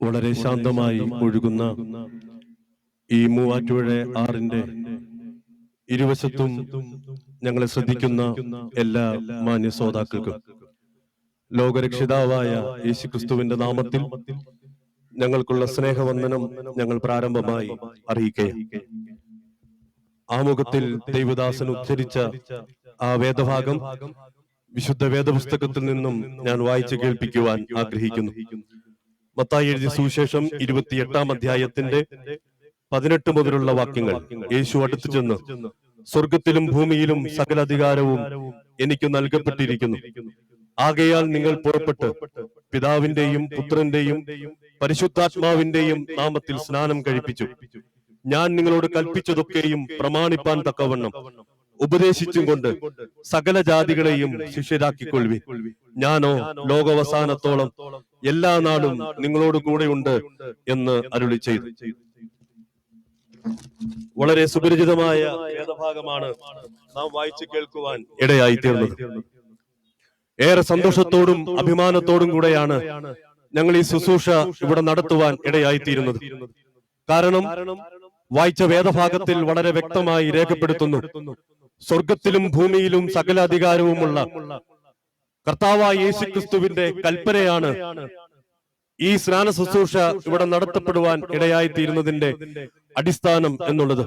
വളരെ ശാന്തമായി ഒഴുകുന്ന ഈ മൂവാറ്റുപുഴ ആറിന്റെ ഇരുവശത്തും ഞങ്ങളെ ശ്രദ്ധിക്കുന്ന എല്ലാ മാന്യ ശ്രോതാക്കൾക്കും. ലോകരക്ഷിതാവായ യേശുക്രിസ്തുവിന്റെ നാമത്തിൽ ഞങ്ങൾക്കുള്ള സ്നേഹവന്ദനം ഞങ്ങൾ പ്രാരംഭമായി അറിയിക്കേ ആമുഖത്തിൽ ദൈവദാസൻ ഉച്ചരിച്ച ആ വേദഭാഗം വിശുദ്ധ വേദപുസ്തകത്തിൽ നിന്നും ഞാൻ വായിച്ചു കേൾപ്പിക്കുവാൻ ആഗ്രഹിക്കുന്നു. മത്തായി എഴുതിയ സുവിശേഷം ഇരുപത്തിയെട്ടാം അധ്യായത്തിന്റെ പതിനെട്ട് മുതലുള്ള വാക്യങ്ങൾ യേശു അടുത്തു ചെന്ന് സ്വർഗത്തിലും ഭൂമിയിലും സകല അധികാരവും എനിക്ക് നൽകപ്പെട്ടിരിക്കുന്നു. ആകയാൽ നിങ്ങൾ പുറപ്പെട്ട് പിതാവിന്റെയും പുത്രന്റെയും പരിശുദ്ധാത്മാവിന്റെയും നാമത്തിൽ സ്നാനം കഴിപ്പിച്ചു. ഞാൻ നിങ്ങളോട് കൽപ്പിച്ചതൊക്കെയും പ്രമാണിപ്പാൻ തക്കവണ്ണം. ഉപദേശിച്ചും കൊണ്ട് സകല ജാതികളെയും ശിഷ്യരാക്കിക്കൊള്ളുവി ഞാനോ ലോകവസാനത്തോളം എല്ലാ നാളും നിങ്ങളോട് കൂടെയുണ്ട് എന്ന് അരുളി ചെയ്തു. വളരെ സുപരിചിതമായ വേദഭാഗമാണ് നാം വായിച്ചു കേൾക്കുവാൻ ഇടയായി തീർന്നത്. ഏറെ സന്തോഷത്തോടും അഭിമാനത്തോടും കൂടെയാണ് ഞങ്ങൾ ഈ ശുശ്രൂഷ ഇവിടെ നടത്തുവാൻ ഇടയായി തീരുന്നത്. കാരണം വായിച്ച വേദഭാഗത്തിൽ വളരെ വ്യക്തമായി രേഖപ്പെടുത്തുന്നു. സ്വർഗത്തിലും ഭൂമിയിലും സകല അധികാരവുമുള്ള കർത്താവായ യേശുക്രിസ്തുവിന്റെ കൽപ്പനയാണ് ഈ സ്നാന ശുശ്രൂഷ ഇവിടെ നടത്തപ്പെടുവാൻ ഇടയായിത്തീരുന്നതിന്റെ അടിസ്ഥാനം എന്നുള്ളത്.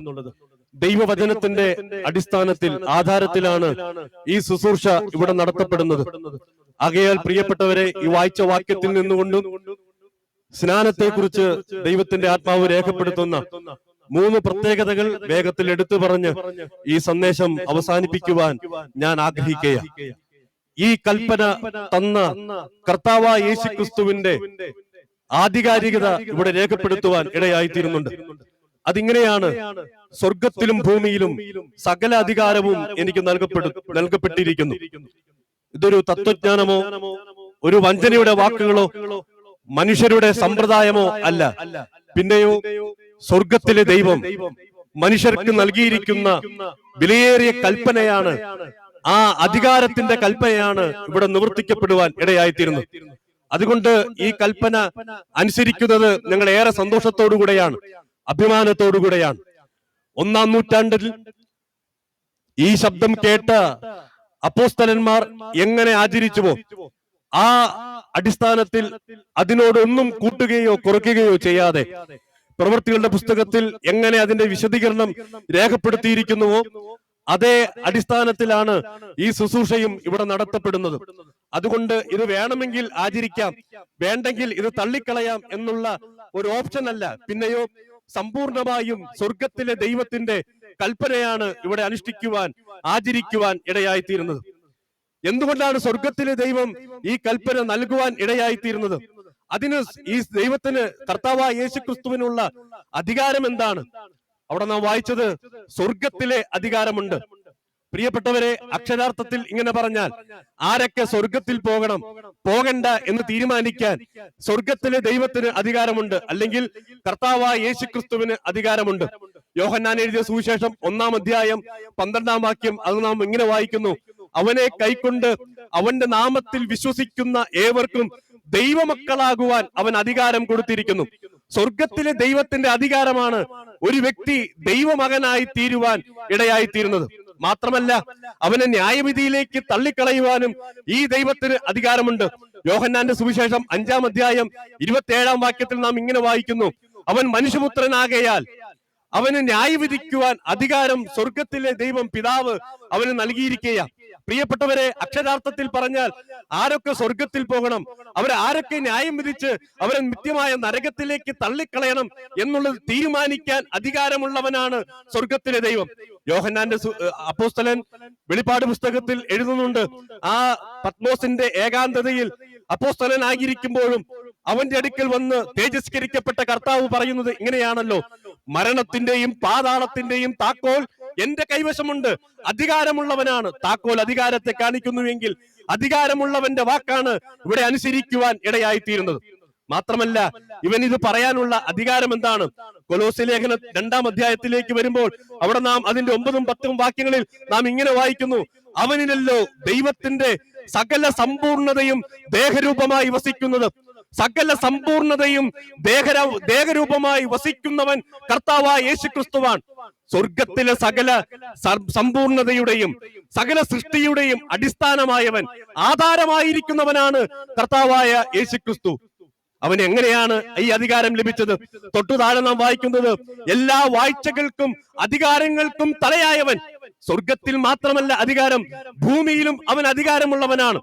ദൈവവചനത്തിന്റെ അടിസ്ഥാനത്തിൽ ആധാരത്തിലാണ് ഈ ശുശ്രൂഷ ഇവിടെ നടത്തപ്പെടുന്നത്. ആകയാൽ പ്രിയപ്പെട്ടവരെ ഈ വായിച്ച വാക്യത്തിൽ നിന്നുകൊണ്ടും സ്നാനത്തെക്കുറിച്ച് ദൈവത്തിന്റെ ആത്മാവ് രേഖപ്പെടുത്തുന്ന മൂന്ന് പ്രത്യേകതകൾ വേഗത്തിൽ എടുത്തു പറഞ്ഞ് ഈ സന്ദേശം അവസാനിപ്പിക്കുവാൻ ഞാൻ ആഗ്രഹിക്കുക ഈ കൽപ്പന തന്ന കർത്താവ യേശുക്രിസ്തുവിന്റെ ആധികാരികത ഇവിടെ രേഖപ്പെടുത്തുവാൻ ഇടയായിത്തീരുന്നുണ്ട്. അതിങ്ങനെയാണ് സ്വർഗത്തിലും ഭൂമിയിലും സകല അധികാരവും എനിക്ക് നൽകപ്പെടു നൽകപ്പെട്ടിരിക്കുന്നു. ഇതൊരു തത്വജ്ഞാനമോ ഒരു വഞ്ചനയുടെ വാക്കുകളോ മനുഷ്യരുടെ സമ്പ്രദായമോ അല്ല. പിന്നെയോ സ്വർഗത്തിലെ ദൈവം മനുഷ്യർക്ക് നൽകിയിരിക്കുന്ന വിലയേറിയ കൽപ്പനയാണ് ആ അധികാരത്തിന്റെ കൽപ്പനയാണ് ഇവിടെ നിവർത്തിക്കപ്പെടുവാൻ ഇടയായിത്തീരുന്നത്. അതുകൊണ്ട് ഈ കൽപ്പന അനുസരിക്കുന്നത് ഞങ്ങൾ ഏറെ സന്തോഷത്തോടുകൂടെയാണ് അഭിമാനത്തോടുകൂടെയാണ് ഒന്നാം നൂറ്റാണ്ടിൽ ഈ ശബ്ദം കേട്ട അപ്പോസ്തലന്മാർ എങ്ങനെ ആചരിച്ചുവോ? ആ അടിസ്ഥാനത്തിൽ അതിനോടൊന്നും കൂട്ടുകയോ കുറയ്ക്കുകയോ ചെയ്യാതെ പ്രവൃത്തികളുടെ പുസ്തകത്തിൽ എങ്ങനെ അതിന്റെ വിശദീകരണം രേഖപ്പെടുത്തിയിരിക്കുന്നുവോ അതേ അടിസ്ഥാനത്തിലാണ് ഈ ശുശ്രൂഷയും ഇവിടെ നടത്തപ്പെടുന്നത്. അതുകൊണ്ട് ഇത് വേണമെങ്കിൽ ആചരിക്കാം വേണ്ടെങ്കിൽ ഇത് തള്ളിക്കളയാം എന്നുള്ള ഒരു ഓപ്ഷൻ അല്ല. പിന്നെയോ സമ്പൂർണമായും സ്വർഗത്തിലെ ദൈവത്തിന്റെ കൽപ്പനയാണ് ഇവിടെ അനുഷ്ഠിക്കുവാൻ ആചരിക്കുവാൻ ഇടയായിത്തീരുന്നത്. എന്തുകൊണ്ടാണ് സ്വർഗത്തിലെ ദൈവം ഈ കൽപ്പന നൽകുവാൻ ഇടയായിത്തീരുന്നത്? അതിന് ഈ ദൈവത്തിന് കർത്താവായ യേശു ക്രിസ്തുവിനുള്ള അധികാരം എന്താണ് അവിടെ നാം വായിച്ചത് സ്വർഗത്തിലെ അധികാരമുണ്ട്. പ്രിയപ്പെട്ടവരെ അക്ഷരാർത്ഥത്തിൽ ഇങ്ങനെ പറഞ്ഞാൽ ആരൊക്കെ സ്വർഗത്തിൽ പോകണം പോകണ്ട എന്ന് തീരുമാനിക്കാൻ സ്വർഗത്തിലെ ദൈവത്തിന് അധികാരമുണ്ട്. അല്ലെങ്കിൽ കർത്താവായ യേശു ക്രിസ്തുവിന് അധികാരമുണ്ട്. യോഹന്നാൻ എഴുതിയ സുവിശേഷം ഒന്നാം അധ്യായം പന്ത്രണ്ടാം വാക്യം അത് നാം ഇങ്ങനെ വായിക്കുന്നു. അവനെ കൈക്കൊണ്ട് അവന്റെ നാമത്തിൽ വിശ്വസിക്കുന്ന ഏവർക്കും ദൈവമക്കളാകുവാൻ അവൻ അധികാരം കൊടുത്തിരിക്കുന്നു. സ്വർഗത്തിലെ ദൈവത്തിന്റെ അധികാരമാണ് ഒരു വ്യക്തി ദൈവമകനായി തീരുവാൻ ഇടയായി തീരുന്നത് മാത്രമല്ല അവനെ ന്യായവിധിയിലേക്ക് തള്ളിക്കളയുവാനും ഈ ദൈവത്തിന് അധികാരമുണ്ട്. യോഹന്നാന്റെ സുവിശേഷം അഞ്ചാം അധ്യായം ഇരുപത്തിയേഴാം വാക്യത്തിൽ നാം ഇങ്ങനെ വായിക്കുന്നു. അവൻ മനുഷ്യപുത്രനാകയാൽ അവന് ന്യായവിധിക്കുവാൻ അധികാരം സ്വർഗത്തിലെ ദൈവം പിതാവ് അവന് നൽകിയിരിക്കുകയാണ് പ്രിയപ്പെട്ടവരെ അക്ഷരാർത്ഥത്തിൽ പറഞ്ഞാൽ ആരൊക്കെ സ്വർഗത്തിൽ പോകണം അവരെ ആരൊക്കെ ന്യായം വിധിച്ച് അവരെ നിത്യമായ നരകത്തിലേക്ക് തള്ളിക്കളയണം എന്നുള്ളത് തീരുമാനിക്കാൻ അധികാരമുള്ളവനാണ് സ്വർഗത്തിലെ ദൈവം. യോഹന്നാന്റെ അപ്പോസ്തലൻ വെളിപ്പാട് പുസ്തകത്തിൽ എഴുതുന്നുണ്ട് ആ പത്മോസിന്റെ ഏകാന്തതയിൽ അപ്പോസ്തലൻ അപ്പോസ്തലനായിരിക്കുമ്പോഴും അവന്റെ അടുക്കൽ വന്ന് തേജസ്കരിക്കപ്പെട്ട കർത്താവ് പറയുന്നത് ഇങ്ങനെയാണല്ലോ. മരണത്തിന്റെയും പാതാളത്തിന്റെയും താക്കോൽ എന്റെ കൈവശമുണ്ട്. അധികാരമുള്ളവനാണ്. താക്കോൽ അധികാരത്തെ കാണിക്കുന്നുവെങ്കിൽ അധികാരമുള്ളവന്റെ വാക്കാണ് ഇവിടെ അനുസരിക്കുവാൻ ഇടയായിത്തീരുന്നത്. മാത്രമല്ല ഇവൻ ഇത് പറയാനുള്ള അധികാരം എന്താണ്? കൊലോസി ലേഖന രണ്ടാം അധ്യായത്തിലേക്ക് വരുമ്പോൾ അവിടെ നാം അതിന്റെ ഒമ്പതും പത്തും വാക്യങ്ങളിൽ നാം ഇങ്ങനെ വായിക്കുന്നു. അവനിലല്ലോ ദൈവത്തിന്റെ സകല സമ്പൂർണതയും ദേഹരൂപമായി വസിക്കുന്നത്. സകല സമ്പൂർണതയും ദേഹര ദേഹരൂപമായി വസിക്കുന്നവൻ കർത്താവായ യേശുക്രിസ്തുവാൻ സ്വർഗത്തിലെ സകല സമ്പൂർണതയുടെയും സകല സൃഷ്ടിയുടെയും അടിസ്ഥാനമായവൻ ആധാരമായിരിക്കുന്നവനാണ് കർത്താവായ യേശുക്രിസ്തു. അവൻ എങ്ങനെയാണ് ഈ അധികാരം ലഭിച്ചത്? തൊട്ടു താഴെ നാം വായിക്കുന്നത് എല്ലാ വാഴ്ചകൾക്കും അധികാരങ്ങൾക്കും തലയായവൻ. സ്വർഗത്തിൽ മാത്രമല്ല അധികാരം ഭൂമിയിലും അവൻ അധികാരമുള്ളവനാണ്.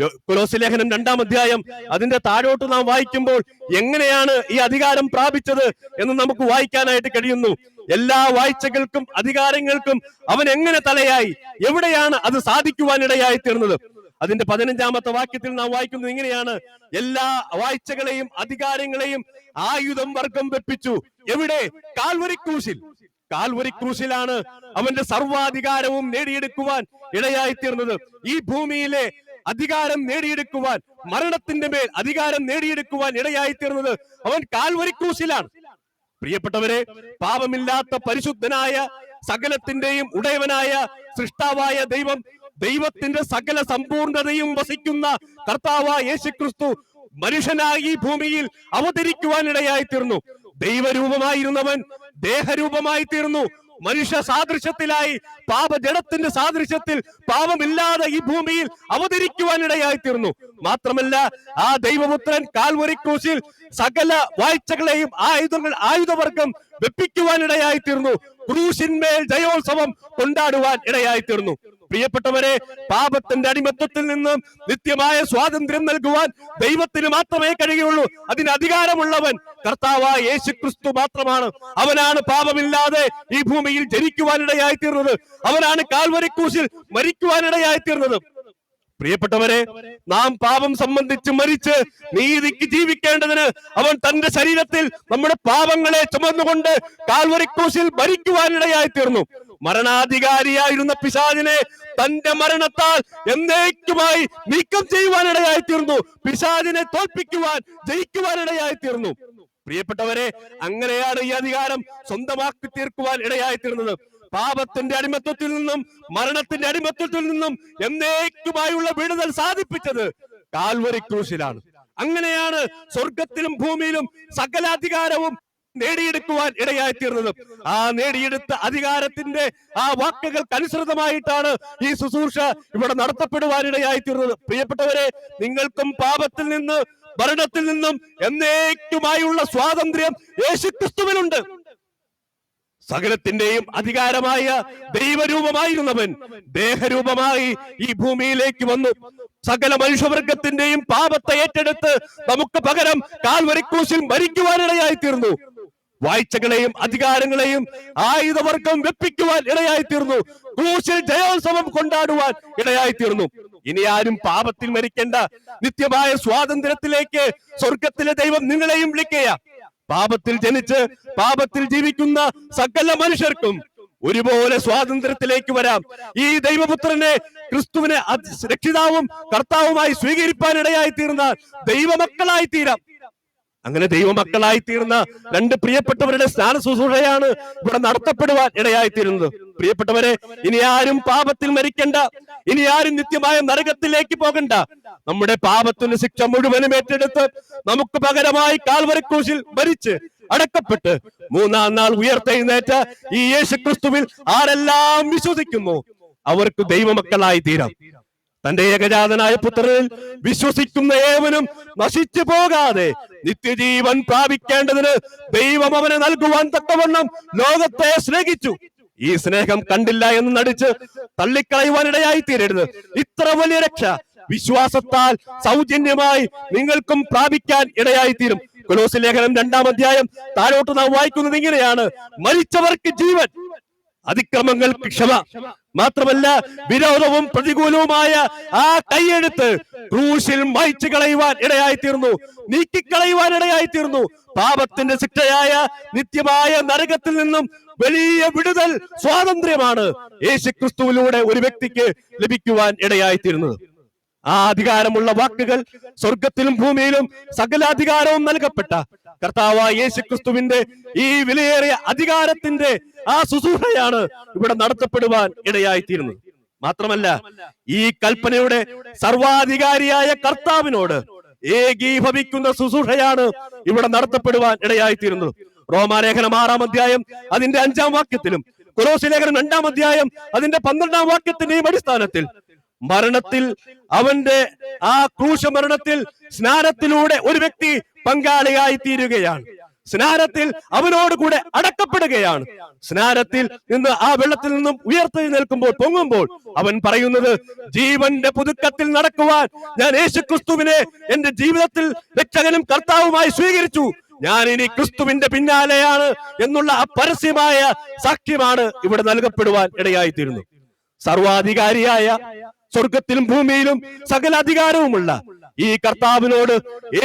യോ- ലേഖനം രണ്ടാം അധ്യായം അതിന്റെ താഴോട്ട് നാം വായിക്കുമ്പോൾ എങ്ങനെയാണ് ഈ അധികാരം പ്രാപിച്ചത് എന്ന് നമുക്ക് വായിക്കാനായിട്ട് കഴിയുന്നു. എല്ലാ വായിച്ചകൾക്കും അധികാരങ്ങൾക്കും അവൻ എങ്ങനെ തലയായി? എവിടെയാണ് അത് സാധിക്കുവാനിടയായി തീർന്നത്? അതിന്റെ പതിനഞ്ചാമത്തെ വാക്യത്തിൽ നാം വായിക്കുന്നത് ഇങ്ങനെയാണ്. എല്ലാ വായിച്ചകളെയും അധികാരങ്ങളെയും ആയുധം വർഗം വെപ്പിച്ചു. എവിടെ? കാൽവരി ക്രൂശിൽ കാൽവരി ക്രൂശിലാണ് അവന്റെ സർവാധികാരവും നേടിയെടുക്കുവാൻ ഇടയായി തീർന്നത്. ഈ ഭൂമിയിലെ അധികാരം നേടിയെടുക്കുവാൻ മരണത്തിന്റെ മേൽ അധികാരം നേടിയെടുക്കുവാൻ ഇടയായി തീർന്നത് അവൻ കാൽവരി ക്രൂശിലാണ് പ്രിയപ്പെട്ടവരെ പാപമില്ലാത്ത പരിശുദ്ധനായ സകലത്തിന്റെയും ഉടയവനായ സൃഷ്ടാവായ ദൈവം ദൈവത്തിന്റെ സകല സമ്പൂർണതയും വസിക്കുന്ന കർത്താവായ യേശുക്രിസ്തു മനുഷ്യനായി ഭൂമിയിൽ അവതരിക്കുവാനിടയായി തീർന്നു. ദൈവരൂപമായിരുന്നവൻ ദേഹരൂപമായി തീർന്നു മനുഷ്യ സാദൃശ്യത്തിലായി പാപജടത്തിന്റെ സാദൃശ്യത്തിൽ പാപമില്ലാതെ ഈ ഭൂമിയിൽ അവതരിക്കുവാനിടയായി തീർന്നു മാത്രമല്ല ആ ദൈവപുത്രൻ ക്രൂശിൽ സകല വാഴ്ചകളെയും ആയുധങ്ങൾ ആയുധവർഗം വെപ്പിക്കുവാനിടയായി തീർന്നു ക്രൂശിന്മേൽ ജയോത്സവം കൊണ്ടാടുവാൻ ഇടയായി തീർന്നു പ്രിയപ്പെട്ടവരെ പാപത്തിന്റെ അടിമത്തത്തിൽ നിന്ന് നിത്യമായ സ്വാതന്ത്ര്യം നൽകുവാൻ ദൈവത്തിന് മാത്രമേ കഴിയുള്ളൂ. അതിന് അധികാരമുള്ളവൻ കർത്താവായ യേശു ക്രിസ്തു മാത്രമാണ്. അവനാണ് പാപമില്ലാതെ ഈ ഭൂമിയിൽ ജനിക്കുവാനിടയായി തീർന്നത് അവനാണ് കാൽവരിക്കൂശിൽ മരിക്കുവാനിടയായി തീർന്നത് പ്രിയപ്പെട്ടവരെ നാം പാപം സംബന്ധിച്ച് മരിച്ച് നീതിക്ക് ജീവിക്കേണ്ടതിന് അവൻ തന്റെ ശരീരത്തിൽ നമ്മുടെ പാപങ്ങളെ ചുമന്നുകൊണ്ട് കാൽവരിക്രൂശിൽ ഭരിക്കുവാനിടയായി തീർന്നു മരണാധികാരിയായിരുന്ന പിശാചിനെ തന്റെ മരണത്താൽ എന്നേക്കുമായി നീക്കം ചെയ്യുവാനിടയായി തീർന്നു പിശാചിനെ തോൽപ്പിക്കുവാൻ ജയിക്കുവാനിടയായി തീർന്നു പ്രിയപ്പെട്ടവരെ അങ്ങനെയാണ് ഈ അധികാരം സ്വന്തമാക്കി തീർക്കുവാൻ ഇടയായി തീർന്നത് പാപത്തിന്റെ അടിമത്വത്തിൽ നിന്നും മരണത്തിന്റെ അടിമത്വത്തിൽ നിന്നും എന്നേക്കുമായുള്ള വിടുതൽ സാധിപ്പിച്ചത് കാൽവരി ക്രൂശിലാണ്. അങ്ങനെയാണ് സ്വർഗത്തിലും ഭൂമിയിലും സകല അധികാരവും നേടിയെടുക്കുവാൻ ഇടയായി തീർന്നത് ആ നേടിയെടുത്ത അധികാരത്തിന്റെ ആ വാക്കുകൾക്ക് അനുസൃതമായിട്ടാണ് ഈ ശുശ്രൂഷ ഇവിടെ നടത്തപ്പെടുവാൻ ഇടയായി തീർന്നത് പ്രിയപ്പെട്ടവരെ നിങ്ങൾക്കും പാപത്തിൽ നിന്ന് ഭരണത്തിൽ നിന്നും എന്നേക്കുമായുള്ള സ്വാതന്ത്ര്യം യേശുക്രിസ്തുവിനുണ്ട്. സകലത്തിന്റെയും അധികാരമായ ദൈവരൂപമായിരുന്നവൻ. ദേഹരൂപമായി ഈ ഭൂമിയിലേക്ക് വന്നു. സകല മനുഷ്യവർഗത്തിന്റെയും പാപത്തെ ഏറ്റെടുത്ത് നമുക്ക് പകരം കാൽവരിക്കൂശിൽ മരിക്കുവാനിടയായി തീർന്നു വാഴ്ചകളെയും അധികാരങ്ങളെയും ആയുധവർഗം വെപ്പിക്കുവാൻ ഇടയായി തീർന്നു ക്രൂശിൽ ജയോത്സവം കൊണ്ടാടുവാൻ ഇടയായി തീർന്നു ഇനി ആരും പാപത്തിൽ മരിക്കേണ്ട നിത്യമായ സ്വാതന്ത്ര്യത്തിലേക്ക് സ്വർഗത്തിലെ ദൈവം നിങ്ങളെയും വിളിക്കുക പാപത്തിൽ ജനിച്ച് പാപത്തിൽ ജീവിക്കുന്ന സകല മനുഷ്യർക്കും ഒരുപോലെ സ്വാതന്ത്ര്യത്തിലേക്ക് വരാം. ഈ ദൈവപുത്രനെ ക്രിസ്തുവിനെ രക്ഷിതാവും കർത്താവുമായി സ്വീകരിപ്പാനിടയായി തീർന്ന ദൈവമക്കളായി തീരാം അങ്ങനെ ദൈവമക്കളായി തീർന്ന രണ്ട് പ്രിയപ്പെട്ടവരുടെ സ്നാന ശുശ്രൂഷയാണ് ഇവിടെ നടത്തപ്പെടുവാൻ ഇടയായി തീരുന്നത് പ്രിയപ്പെട്ടവരെ ഇനി ആരും പാപത്തിൽ മരിക്കണ്ട. ഇനി ആരും നിത്യമായ നരകത്തിലേക്ക് പോകണ്ട. നമ്മുടെ പാപത്തിന് ശിക്ഷ മുഴുവനും ഏറ്റെടുത്ത് നമുക്ക് പകരമായി കാൽവരക്കൂശിൽ മരിച്ച് അടക്കപ്പെട്ട് മൂന്നാം നാൾ ഉയർത്തെഴുന്നേറ്റ ഈ യേശു ക്രിസ്തുവിൽ ആരെല്ലാം വിശ്വസിക്കുന്നു? അവർക്ക് ദൈവമക്കളായി തീരാം. തന്റെ ഏകജാതനായ പുത്രനിൽ വിശ്വസിക്കുന്ന ഏവനും നശിച്ചു പോകാതെ നിത്യജീവൻ പ്രാപിക്കേണ്ടതിന് ദൈവം അവനെ നൽകുവാൻ തക്കവണ്ണം ലോകത്തെ സ്നേഹിച്ചു. ഈ സ്നേഹം കണ്ടില്ല എന്ന് നടിച്ച് തള്ളിക്കളയുവാനിടയായി തീരരുത്. ഇത്ര വലിയ രക്ഷ വിശ്വാസത്താൽ സൗജന്യമായി നിങ്ങൾക്കും പ്രാപിക്കാൻ ഇടയായി തീരും. കൊലോസി ലേഖനം രണ്ടാം അധ്യായം താഴോട്ട് നാം വായിക്കുന്നത് ഇങ്ങനെയാണ്. മരിച്ചവർക്ക് ജീവൻ അതിക്രമങ്ങൾക്ക് ക്ഷമ. മാത്രമല്ല വിരോധവും പ്രതികൂലവുമായ ആ കൈയെടുത്ത് ക്രൂശിൽ മായ്ച്ചു കളയുവാൻ ഇടയായി തീർന്നു നീക്കിക്കളയുവാൻ ഇടയായി തീർന്നു പാപത്തിന്റെ ശിക്ഷയായ നിത്യമായ നരകത്തിൽ നിന്നും വലിയ വിടുതൽ സ്വാതന്ത്ര്യമാണ് യേശു ക്രിസ്തുവിലൂടെ ഒരു വ്യക്തിക്ക് ലഭിക്കുവാൻ ഇടയായി ആ അധികാരമുള്ള വാക്കുകൾ സ്വർഗത്തിലും ഭൂമിയിലും സകല അധികാരവും നൽകപ്പെട്ട കർത്താവായ യേശു ക്രിസ്തുവിന്റെ ഈ വിലയേറിയ അധികാരത്തിന്റെ ആ ശുശ്രൂഷയാണ് ഇവിടെ നടത്തപ്പെടുവാൻ ഇടയായിത്തീരുന്നത്. മാത്രമല്ല ഈ കൽപ്പനയുടെ സർവാധികാരിയായ കർത്താവിനോട് ഏകീഭവിക്കുന്ന ശുശ്രൂഷയാണ് ഇവിടെ നടത്തപ്പെടുവാൻ ഇടയായിത്തീരുന്നത്. റോമാലേഖനം ആറാം അധ്യായം അതിന്റെ അഞ്ചാം വാക്യത്തിലും കൊലോസി ലേഖനം രണ്ടാം അധ്യായം അതിന്റെ പന്ത്രണ്ടാം വാക്യത്തിന്റെയും അടിസ്ഥാനത്തിൽ മരണത്തിൽ അവന്റെ ആ ക്രൂശ മരണത്തിൽ സ്നാനത്തിലൂടെ ഒരു വ്യക്തി പങ്കാളിയായി തീരുകയാണ്. സ്നാനത്തിൽ അവനോട് കൂടെ അടക്കപ്പെടുകയാണ്. സ്നാനത്തിൽ നിന്ന് ആ വെള്ളത്തിൽ നിന്നും ഉയർത്തി നിൽക്കുമ്പോൾ പൊങ്ങുമ്പോൾ അവൻ പറയുന്നത് ജീവന്റെ പുതുക്കത്തിൽ നടക്കുവാൻ ഞാൻ യേശു ക്രിസ്തുവിനെ എന്റെ ജീവിതത്തിൽ രക്ഷകനും കർത്താവുമായി സ്വീകരിച്ചു. ഞാൻ ഇനി ക്രിസ്തുവിന്റെ പിന്നാലെയാണ് എന്നുള്ള ആ പരസ്യമായ സാക്ഷ്യമാണ് ഇവിടെ നൽകപ്പെടുവാൻ ഇടയായിത്തീരുന്നു. സർവാധികാരിയായ സ്വർഗത്തിലും ഭൂമിയിലും സകല അധികാരവുമുള്ള ഈ കർത്താവിനോട്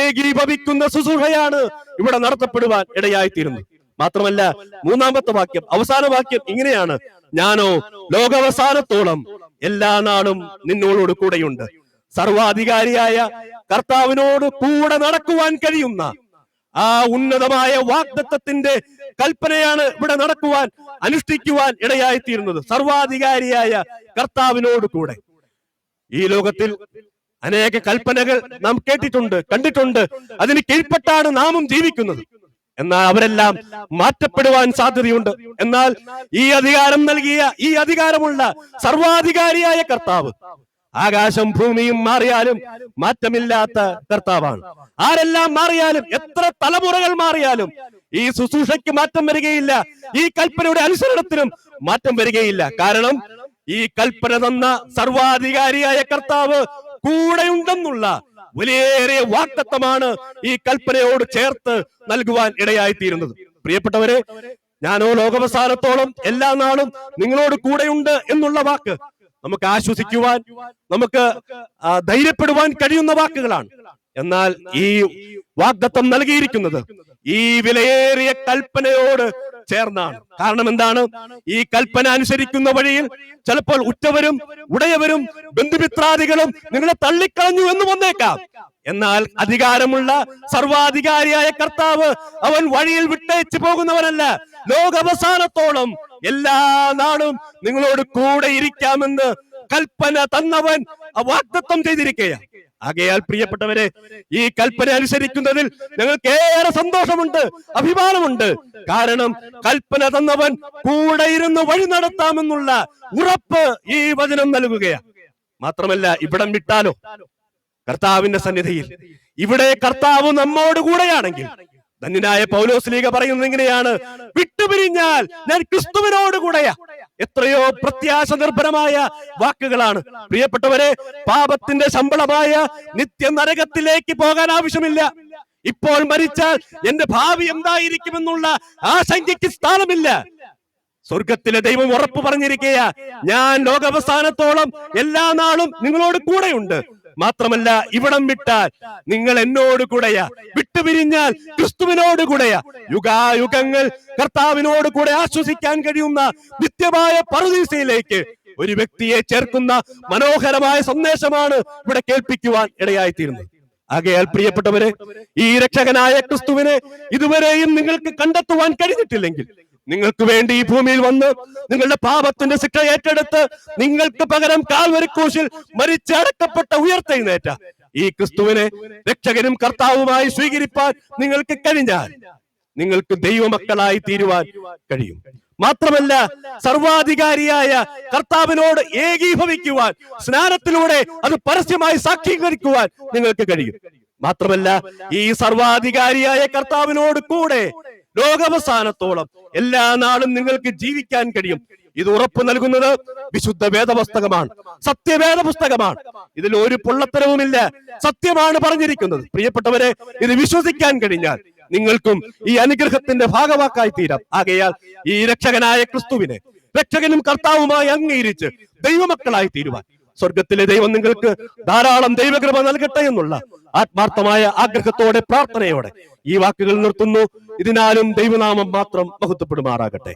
ഏകീഭവിക്കുന്ന ശുശ്രൂഷയാണ് ഇവിടെ നടത്തപ്പെടുവാൻ ഇടയായിത്തീരുന്നത് മാത്രമല്ല മൂന്നാമത്തെ വാക്യം അവസാന വാക്യം ഇങ്ങനെയാണ്. ഞാനോ ലോകാവസാനത്തോളം എല്ലാ നാളും നിന്നോടോട് കൂടെയുണ്ട്. സർവാധികാരിയായ കർത്താവിനോട് കൂടെ നടക്കുവാൻ കഴിയുന്ന ആ ഉന്നതമായ വാഗ്ദത്തത്തിന്റെ കൽപ്പനയാണ് ഇവിടെ നടക്കുവാൻ അനുഷ്ഠിക്കുവാൻ ഇടയായിത്തീരുന്നത്. സർവാധികാരിയായ കർത്താവിനോട് കൂടെ. ഈ ലോകത്തിൽ അനേക കൽപ്പനകൾ നാം കേട്ടിട്ടുണ്ട് കണ്ടിട്ടുണ്ട്. അതിന് കീഴ്പ്പെട്ടാണ് നാമും ജീവിക്കുന്നത്. എന്നാൽ അവരെല്ലാം മാറ്റപ്പെടുവാൻ സാധ്യതയുണ്ട്. എന്നാൽ ഈ അധികാരം നൽകിയ ഈ അധികാരമുള്ള സർവാധികാരിയായ കർത്താവ് ആകാശം ഭൂമിയും മാറിയാലും മാറ്റമില്ലാത്ത കർത്താവാണ്. ആരെല്ലാം മാറിയാലും എത്ര തലമുറകൾ മാറിയാലും ഈ ശുശ്രൂഷയ്ക്ക് മാറ്റം വരികയില്ല. ഈ കൽപ്പനയുടെ അനുസരണത്തിനും മാറ്റം വരികയില്ല. കാരണം ഈ കൽപ്പന തന്ന സർവാധികാരിയായ കർത്താവ് കൂടെയുണ്ടെന്നുള്ള വലിയേറിയ വാക്തത്വമാണ് ഈ കൽപ്പനയോട് ചേർത്ത് നൽകുവാൻ ഇടയായിത്തീരുന്നത്. പ്രിയപ്പെട്ടവരെ ഞാനോ ലോകവസാനത്തോളം എല്ലാ നാളും നിങ്ങളോട് കൂടെയുണ്ട് എന്നുള്ള വാക്ക് നമുക്ക് ആശ്വസിക്കുവാൻ നമുക്ക് ധൈര്യപ്പെടുവാൻ കഴിയുന്ന വാക്കുകളാണ്. എന്നാൽ ഈ വാഗ്ദത്തം നൽകിയിരിക്കുന്നത് ഈ വിലയേറിയ കൽപ്പനയോട് ചേർന്നാണ്. കാരണം എന്താണ്? ഈ കൽപ്പന അനുസരിക്കുന്ന വഴിയിൽ ചിലപ്പോൾ ഉറ്റവരും ഉടയവരും ബന്ധുമിത്രാദികളും നിങ്ങളെ തള്ളിക്കളഞ്ഞു എന്ന് വന്നേക്കാം. എന്നാൽ അധികാരമുള്ള സർവാധികാരിയായ കർത്താവ് അവൻ വഴിയിൽ വിട്ടയച്ചു പോകുന്നവനല്ല. ലോകവസാനത്തോളം എല്ലാ നാളും നിങ്ങളോട് കൂടെ ഇരിക്കാമെന്ന് കൽപ്പന തന്നവൻ വാഗ്ദത്വം ചെയ്തിരിക്കുകയാണ്. ആകയാൽ പ്രിയപ്പെട്ടവരെ ഈ കൽപ്പന അനുസരിക്കുന്നതിൽ ഞങ്ങൾക്ക് ഏറെ സന്തോഷമുണ്ട് അഭിമാനമുണ്ട്. കാരണം കൽപ്പന തന്നവൻ കൂടെ ഇരുന്ന് വഴി നടത്താമെന്നുള്ള ഉറപ്പ് ഈ വചനം നൽകുകയാണ്. മാത്രമല്ല ഇവിടം വിട്ടാലോ? കർത്താവിന്റെ സന്നിധിയിൽ. ഇവിടെ കർത്താവ് നമ്മോട് കൂടെയാണെങ്കിൽ ധന്യനായ പൗലോസ് ലീഗ പറയുന്നത് ഇങ്ങനെയാണ് വിട്ടുപിരിഞ്ഞാൽ ഞാൻ ക്രിസ്തുവിനോട് കൂടെയാ. എത്രയോ പ്രത്യാശ നിർഭരമായ വാക്കുകളാണ്. പ്രിയപ്പെട്ടവരെ പാപത്തിന്റെ ശമ്പളമായ നിത്യ നരകത്തിലേക്ക് പോകാൻ ആവശ്യമില്ല. ഇപ്പോൾ മരിച്ചാൽ എന്റെ ഭാവി എന്തായിരിക്കുമെന്നുള്ള ആശങ്കയ്ക്ക് സ്ഥാനമില്ല. സ്വർഗത്തിലെ ദൈവം ഉറപ്പ് പറഞ്ഞിരിക്കുക ഞാൻ ലോകാവസാനത്തോളം എല്ലാ നാളും നിങ്ങളോട് കൂടെയുണ്ട്. മാത്രമല്ല ഇവിടം വിട്ടാൽ നിങ്ങൾ എന്നോട് കൂടെയാ. വിട്ടുപിരിഞ്ഞാൽ ക്രിസ്തുവിനോട് കൂടെയാ യുഗായുഗങ്ങൾ കർത്താവിനോട് കൂടെ ആശ്വസിക്കാൻ കഴിയുന്ന നിത്യമായ പറുദീസയിലേക്ക് ഒരു വ്യക്തിയെ ചേർക്കുന്ന മനോഹരമായ സന്ദേശമാണ് ഇവിടെ കേൾപ്പിക്കുവാൻ ഇടയായിത്തീരുന്നത്. ആകയാൽ പ്രിയപ്പെട്ടവരെ ഈ രക്ഷകനായ ക്രിസ്തുവിനെ ഇതുവരെയും നിങ്ങൾക്ക് കണ്ടെത്തുവാൻ കഴിഞ്ഞിട്ടില്ലെങ്കിൽ നിങ്ങൾക്ക് വേണ്ടി ഈ ഭൂമിയിൽ വന്ന് നിങ്ങളുടെ പാപത്തിന്റെ ശിക്ഷ ഏറ്റെടുത്ത് നിങ്ങൾക്ക് പകരം കാൽവരിക്കൂശിൽ മരിച്ചടക്കപ്പെട്ട ഉയർത്തെഴുന്നേറ്റ ഈ ക്രിസ്തുവിനെ രക്ഷകനും കർത്താവുമായി സ്വീകരിപ്പാൻ നിങ്ങൾക്ക് കഴിഞ്ഞാൽ നിങ്ങൾക്ക് ദൈവമക്കളായി തീരുവാൻ കഴിയും. മാത്രമല്ല സർവാധികാരിയായ കർത്താവിനോട് ഏകീഭവിക്കുവാൻ സ്നാനത്തിലൂടെ അത് പരസ്യമായി സാക്ഷീകരിക്കുവാൻ നിങ്ങൾക്ക് കഴിയും. മാത്രമല്ല ഈ സർവാധികാരിയായ കർത്താവിനോട് കൂടെ ലോകാവസാനത്തോളം എല്ലാ നാളും നിങ്ങൾക്ക് ജീവിക്കാൻ കഴിയും. ഇത് ഉറപ്പ് നൽകുന്നത് വിശുദ്ധ വേദപുസ്തകമാണ് സത്യവേദ പുസ്തകമാണ് ഇതിൽ ഒരു പൊള്ളത്തരവുമില്ല. സത്യമാണ് പറഞ്ഞിരിക്കുന്നത്. പ്രിയപ്പെട്ടവരെ ഇത് വിശ്വസിക്കാൻ കഴിഞ്ഞാൽ നിങ്ങൾക്കും ഈ അനുഗ്രഹത്തിന്റെ ഭാഗവാക്കായി തീരാം. ആകയാൽ ഈ രക്ഷകനായ ക്രിസ്തുവിനെ രക്ഷകനും കർത്താവുമായി അംഗീകരിച്ച് ദൈവമക്കളായി തീരുവാൻ. സ്വർഗത്തിലെ ദൈവം നിങ്ങൾക്ക് ധാരാളം ദൈവകൃപ നൽകട്ടെ എന്നുള്ള ആത്മാർത്ഥമായ ആഗ്രഹത്തോടെ പ്രാർത്ഥനയോടെ ഈ വാക്കുകൾ നിർത്തുന്നു. ഇതിനാലും ദൈവനാമം മാത്രം മഹത്വപ്പെടുമാറാകട്ടെ.